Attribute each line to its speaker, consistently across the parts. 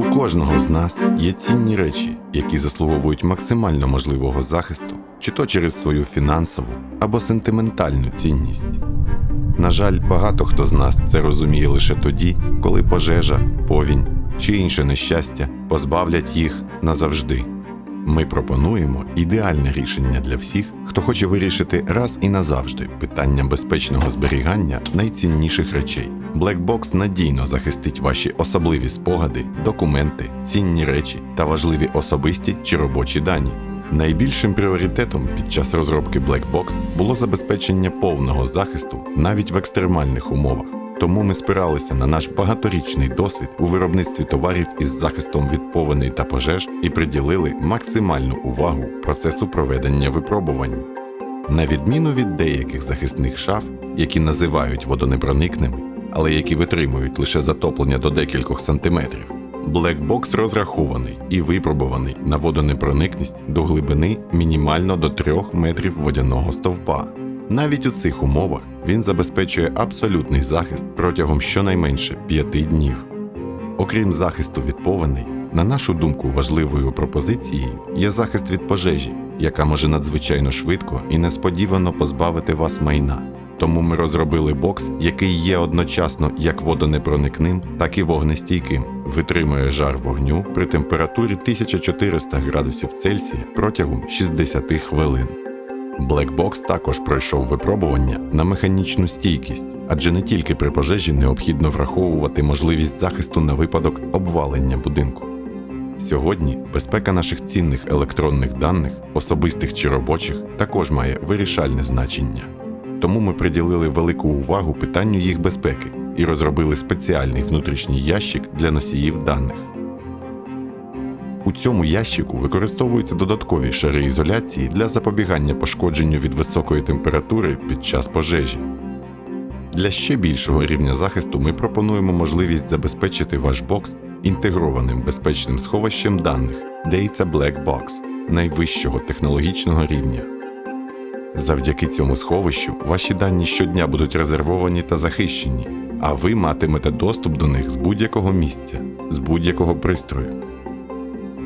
Speaker 1: У кожного з нас є цінні речі, які заслуговують максимально можливого захисту, чи то через свою фінансову або сентиментальну цінність. На жаль, багато хто з нас це розуміє лише тоді, коли пожежа, повінь чи інше нещастя позбавлять їх назавжди. Ми пропонуємо ідеальне рішення для всіх, хто хоче вирішити раз і назавжди питання безпечного зберігання найцінніших речей. Blackbox надійно захистить ваші особливі спогади, документи, цінні речі та важливі особисті чи робочі дані. Найбільшим пріоритетом під час розробки Blackbox було забезпечення повного захисту навіть в екстремальних умовах. Тому ми спиралися на наш багаторічний досвід у виробництві товарів із захистом від повеней та пожеж і приділили максимальну увагу процесу проведення випробувань. На відміну від деяких захисних шаф, які називають водонепроникними, але які витримують лише затоплення до декількох сантиметрів, Blackbox розрахований і випробуваний на водонепроникність до глибини мінімально до 3 метрів водяного стовпа. Навіть у цих умовах він забезпечує абсолютний захист протягом щонайменше 5 днів. Окрім захисту від повеней, на нашу думку, важливою пропозицією є захист від пожежі, яка може надзвичайно швидко і несподівано позбавити вас майна. Тому ми розробили бокс, який є одночасно як водонепроникним, так і вогнестійким, витримує жар вогню при температурі 1400 градусів Цельсія протягом 60 хвилин. Blackbox також пройшов випробування на механічну стійкість, адже не тільки при пожежі необхідно враховувати можливість захисту на випадок обвалення будинку. Сьогодні безпека наших цінних електронних даних, особистих чи робочих, також має вирішальне значення. Тому ми приділили велику увагу питанню їх безпеки і розробили спеціальний внутрішній ящик для носіїв даних. У цьому ящику використовуються додаткові шари ізоляції для запобігання пошкодженню від високої температури під час пожежі. Для ще більшого рівня захисту ми пропонуємо можливість забезпечити ваш бокс інтегрованим безпечним сховищем даних Data Black Box найвищого технологічного рівня. Завдяки цьому сховищу ваші дані щодня будуть резервовані та захищені, а ви матимете доступ до них з будь-якого місця, з будь-якого пристрою.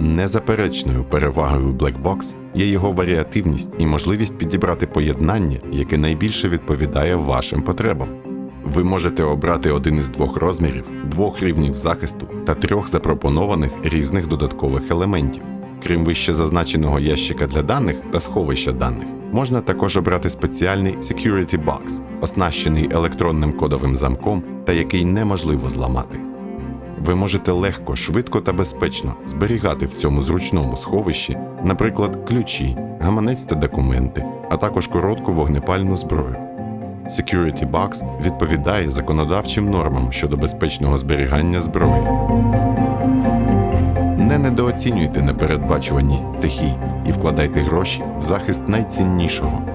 Speaker 1: Незаперечною перевагою Blackbox є його варіативність і можливість підібрати поєднання, яке найбільше відповідає вашим потребам. Ви можете обрати один із двох розмірів, двох рівнів захисту та трьох запропонованих різних додаткових елементів. Крім вище зазначеного ящика для даних та сховища даних, можна також обрати спеціальний Security Box, оснащений електронним кодовим замком та який неможливо зламати. Ви можете легко, швидко та безпечно зберігати в цьому зручному сховищі, наприклад, ключі, гаманець та документи, а також коротку вогнепальну зброю. Security Box відповідає законодавчим нормам щодо безпечного зберігання зброї. Не недооцінюйте непередбачуваність стихій і вкладайте гроші в захист найціннішого.